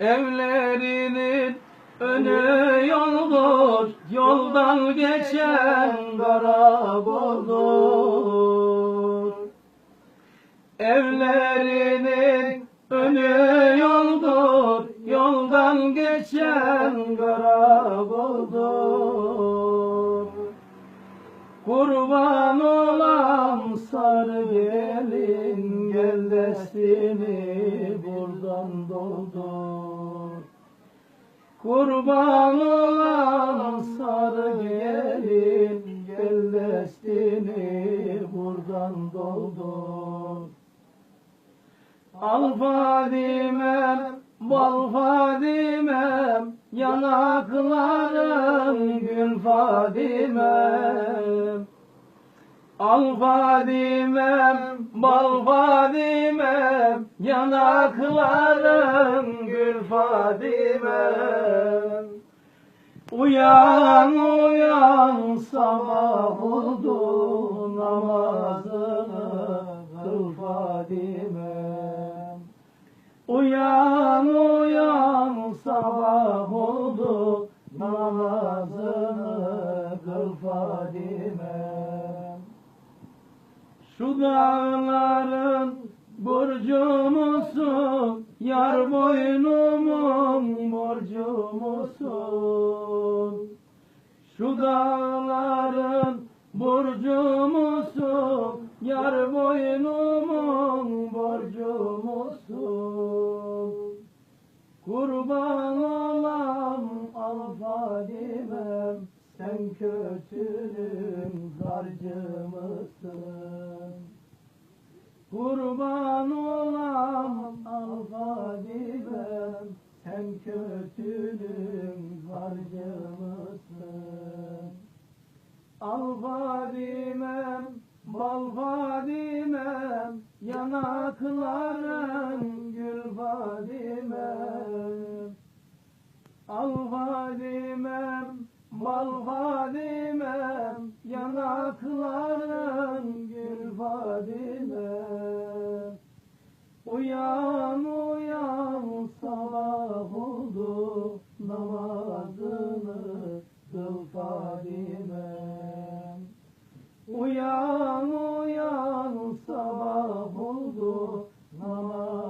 Evlerinin önü yoldur, yoldan geçen karakoldur. Evlerinin önü yoldur, yoldan geçen karakoldur. Kurban olan sarı gelin gel destini buradan doldur. Kurban olan sarı gelin gel destini buradan doldur. Al Fadimem, bal Fadimem, yanakların gül Fadimem. Al Fadimem, bal yanakların gül Fadimem. Uyan uyan sabah oldu namazını kıl Fadimem. Uyan uyan sabah oldu namazını kıl Fadimem. Şu dağların burcu musun? Yar boynumun borcu musun? Şu dağların burcu musun? Yar boynumun borcu musun? Kurban olam al Fadimem Sen kötünün harcı mısın? Kurban olam al Fadimem Sen kötünün harcı mısın? Al Fadimem, Bal Fadimem yanakların gül Fadimem Uyan uyan sabah oldu namazını kıl Fadimem Uyan uyan sabah oldu namazını